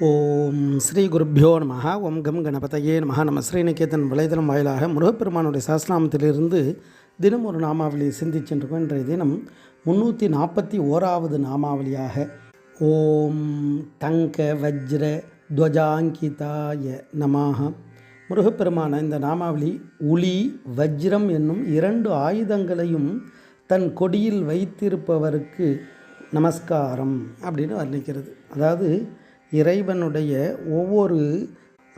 ஓம் ஸ்ரீ குருப்பியோ நம ஓம் கம் கணபதையே நம நம்ம ஸ்ரீநிகேதன் வலைதளம் வாயிலாக முருகப்பெருமானுடைய சாஸ்திராமத்திலிருந்து தினம் ஒரு நாமாவளியை சிந்திச்சென்றிருக்கோம் இன்றைய தினம் முந்நூற்றி நாற்பத்தி ஓராவது நாமாவளியாக ஓம் தங்க வஜ்ர துவஜாங்கிதாய நமாக முருகப்பெருமான இந்த நாமாவளி உளி வஜ்ரம் என்னும் இரண்டு ஆயுதங்களையும் தன் கொடியில் வைத்திருப்பவருக்கு நமஸ்காரம் அப்படின்னு வர்ணிக்கிறது. அதாவது இறைவனுடைய ஒவ்வொரு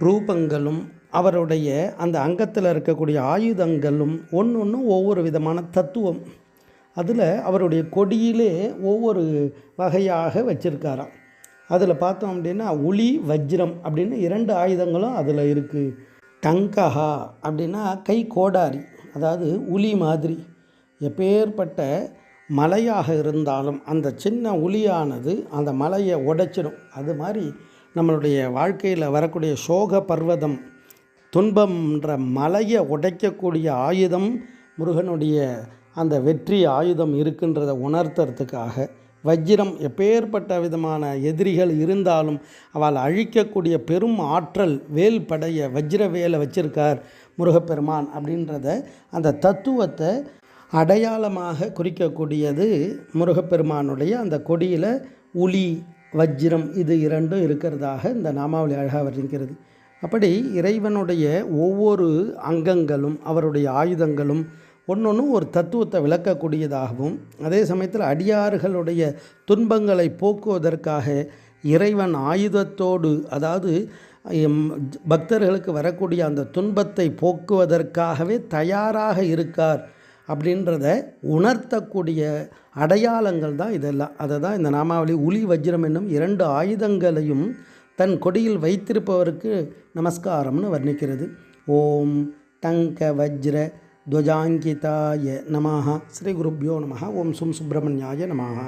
ரூபங்களும் அவருடைய அந்த அங்கத்தில் இருக்கக்கூடிய ஆயுதங்களும் ஒன்று ஒன்று ஒவ்வொரு விதமான தத்துவம். அதில் அவருடைய கொடியிலே ஒவ்வொரு வகையாக வச்சுருக்காராம். அதில் பார்த்தோம் அப்படின்னா உளி வஜ்ரம் அப்படின்னு இரண்டு ஆயுதங்களும் அதில் இருக்குது டங்கஹா அப்படின்னா கை கோடாரி அதாவது உளி மாதிரி. எப்பேற்பட்ட மலையாக இருந்தாலும் அந்த சின்ன உளியானது அந்த மலையை உடைச்சிடும். அது மாதிரி நம்மளுடைய வாழ்க்கையில் வரக்கூடிய சோக பர்வதம் துன்பம்ன்ற மலையை உடைக்கக்கூடிய ஆயுதம் முருகனுடைய அந்த வெற்றி ஆயுதம் இருக்குன்றதை உணர்த்துறதுக்காக வஜ்ரம் எப்பேற்பட்ட விதமான எதிரிகள் இருந்தாலும் அவள் அழிக்கக்கூடிய பெரும் ஆற்றல் வேல் படைய வஜ்ர வேலை வச்சிருக்கார் முருகப்பெருமான் அப்படின்றத அந்த தத்துவத்தை அடையாளமாக குறிக்கக்கூடியது முருகப்பெருமானுடைய அந்த கொடியில் உளி வஜ்ரம் இது இரண்டும் இருக்கிறதாக இந்த நாமாவளி அழகாக வர்ணிக்கிறது அப்படி இறைவனுடைய ஒவ்வொரு அங்கங்களும் அவருடைய ஆயுதங்களும் ஒன்றொன்றும் ஒரு தத்துவத்தை விளக்கக்கூடியதாகவும் அதே சமயத்தில் அடியார்களுடைய துன்பங்களை போக்குவதற்காக இறைவன் ஆயுதத்தோடு அதாவது பக்தர்களுக்கு வரக்கூடிய அந்த துன்பத்தை போக்குவதற்காகவே தயாராக இருக்கார் அப்படின்றத உணர்த்தக்கூடிய அடையாளங்கள் தான் இதெல்லாம். அதை தான் இந்த நாமாவளி உளி வஜ்ரம் என்னும் இரண்டு ஆயுதங்களையும் தன் கொடியில் வைத்திருப்பவருக்கு நமஸ்காரம்னு வர்ணிக்கிறது. ஓம் டங்க வஜ்ர துவஜாங்கிதாய நமஹா. ஸ்ரீ குருப்யோ நமஹா. ஓம் சும் சுப்பிரமணியாய நமஹா.